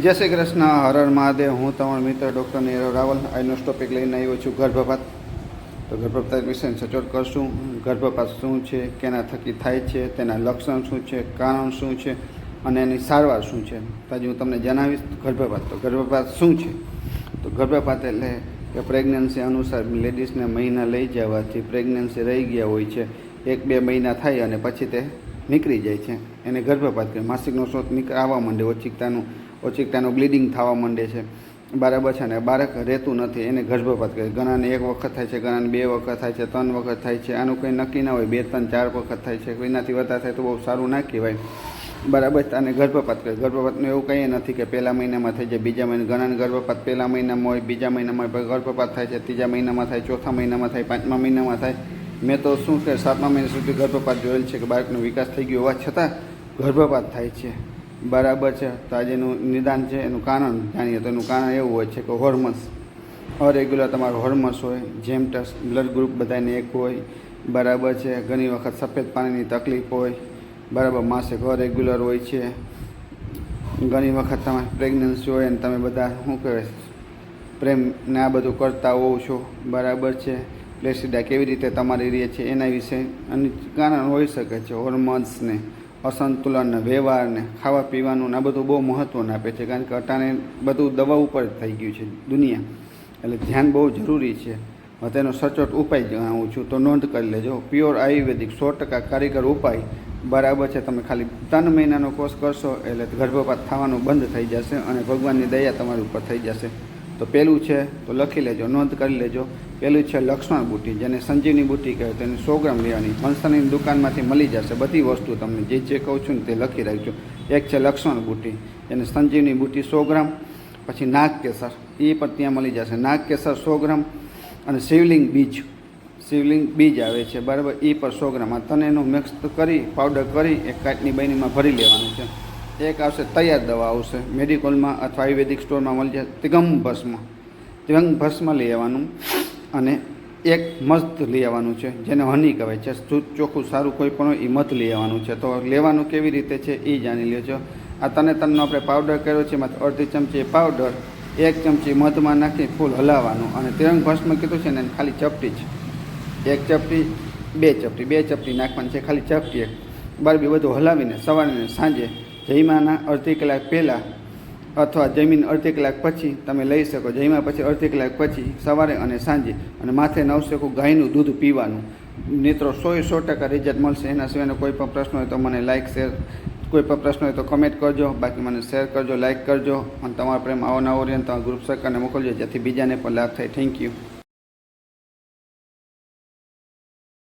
જય શ્રી કૃષ્ણ હરર મહાદેવ. હું તમારો મિત્ર ડૉક્ટર નીરવ રાવલ, આજનો ટોપિક લઈને આવ્યો છું, ગર્ભપાત. તો ગર્ભપાત વિશે સચોટ કરશું. ગર્ભપાત શું છે, કેના થકી થાય છે, તેના લક્ષણ શું છે, કારણ શું છે, અને એની સારવાર શું છે. તો આજે હું તમને જણાવીશ ગર્ભપાત. તો ગર્ભપાત શું છે? તો ગર્ભપાત એટલે કે પ્રેગ્નન્સી અનુસાર લેડીઝને મહિના લઈ જવાથી પ્રેગ્નન્સી રહી ગયા હોય છે. એક, બે મહિના થાય અને પછી તે નીકળી જાય છે. એને ગર્ભપાત કહે માસિકનો સ્ત્રોત નીકળ, આવવા માંડે ઓચિકતાનું ઓચિકતાનું બ્લીડિંગ થવા માંડે છે. બરાબર છે ને બાળક રહેતું નથી, એને ગર્ભપાત કહે ઘણાને એક વખત થાય છે ઘણાને બે વખત થાય છે, ત્રણ વખત થાય છે, આનું કંઈ નક્કી ના હોય, બે, ત્રણ, ચાર વખત થાય છે કોઈનાથી વધારે થાય તો બહુ સારું ના કહેવાય. બરાબર અને ગર્ભપાત કહે ગર્ભપાતનું એવું કંઈ નથી કે પહેલા મહિનામાં થઈ જાય, બીજા મહિના ઘણાને ગર્ભપાત પહેલા મહિનામાં હોય, બીજા મહિનામાં હોય ગર્ભપાત થાય છે, ત્રીજા મહિનામાં થાય, ચોથા મહિનામાં થાય, પાંચમા મહિનામાં થાય. મેં તો શું કે સાતમા મહિના સુધી ગર્ભપાત જોયેલ છે કે બાળકનો વિકાસ થઈ ગયો હોવા છતાં ગર્ભપાત થાય છે. બરાબર છે. તો આજે એનું નિદાન છે, એનું કારણ જાણીએ. તો એનું કારણ એવું હોય છે કે હોર્મોન્સ અરેગ્યુલર તમારું હોર્મોન્સ હોય જેમ ટસ બ્લડ ગ્રુપ બધાને એક હોય, બરાબર છે. ઘણી વખત સફેદ પાણીની તકલીફ હોય, બરાબર, માસિક અરેગ્યુલર હોય છે. ઘણી વખત તમે પ્રેગ્નન્સી હોય અને તમે બધા, શું કહેવાય, પ્રેમને આ બધું કરતા હોવ છો, બરાબર છે. પ્લેસિડા કેવી રીતે તમારી રહે છે, એના વિશે અને કારણ હોઈ શકે છે હોર્મોન્સને અસંતુલન વ્યવહારને ખાવા પીવાનું આ બધું બહુ મહત્ત્વનું આપે છે. કારણ કે અટાણે બધું દવા ઉપર જ થઈ ગયું છે દુનિયા. એટલે ધ્યાન બહુ જરૂરી છે. તેનો સચોટ ઉપાય જણાવું છું તો નોંધ કરી લેજો. પ્યોર આયુર્વેદિક સો ટકા કારીગર ઉપાય બરાબર છે. તમે ખાલી ત્રણ મહિનાનો કોર્સ કરશો એટલે ગર્ભપાત થવાનું બંધ થઈ જશે અને ભગવાનની દયા તમારી ઉપર થઈ જશે. તો પહેલું છે, તો લખી લેજો, નોંધ કરી લેજો. પહેલું છે લક્ષ્મણ બુટી, જેને સંજીવની બુટી કહે તેને સો ગ્રામ લેવાની. મનસાની દુકાનમાંથી મળી જશે બધી વસ્તુ તમને જે જે કહું છું ને તે લખી રાખજો. એક છે લક્ષ્મણ બુટી, જેને સંજીવની બુટી સો ગ્રામ, પછી નાગ કેસર, એ પણ ત્યાં મળી જશે. નાગ કેસર સો ગ્રામ અને શિવલિંગ બીજ શિવલિંગ બીજ આવે છે, બરાબર, એ પણ સો ગ્રામ. આ ત્રણેયનું મિક્સ કરી પાવડર કરી, એક કાચની બહેનીમાં ભરી લેવાનું છે. એક આવશે તૈયાર દવા આવશે, મેડિકલમાં અથવા આયુર્વેદિક સ્ટોરમાં મળી જાય, તિગમ ભસ્મ. તિગમ ભસ્મ લઈ આવવાનું અને એક મધ લઈ આવવાનું છે, જેને હની કહેવાય છે. શુદ્ધ ચોખ્ખું સારું કોઈ પણ એ મધ લઈ આવવાનું છે. તો લેવાનું કેવી રીતે છે એ જાણી લેજો આ તને તનનો આપણે પાવડર કર્યો છે એમાં અડધી ચમચી પાવડર એક ચમચી મધમાં નાખી ફૂલ હલાવવાનું અને તિરંગ ભસ્મ કીધું છે ને ખાલી ચપટી જ. એક ચપટી, બે ચપટી બે ચપટી નાખવાની છે, ખાલી ચપટી એક. બરાબર બધું હલાવીને સવારે સાંજે જઈમાના અડધી કલાક પહેલાં અથવા જમીન અડધી કલાક પછી તમે લઈ શકો. જઈમાં પછી અડધી કલાક પછી સવારે અને સાંજે અને માથે નવસેકું ગાયનું દૂધ પીવાનું. મિત્રો, સો સો ટકા રિઝલ્ટ મળશે. એના સિવાયનો કોઈ પણ પ્રશ્ન હોય તો મને લાઇક શેર કોઈ પણ પ્રશ્ન હોય તો કમેન્ટ કરજો. બાકી મને શેર કરજો લાઇક કરજો. અને તમારા પ્રેમ આવો નવો રહે તમારા ગ્રુપ સરકારને મોકલજો. જેથી બીજાને પણ લાભ થાય. Thank you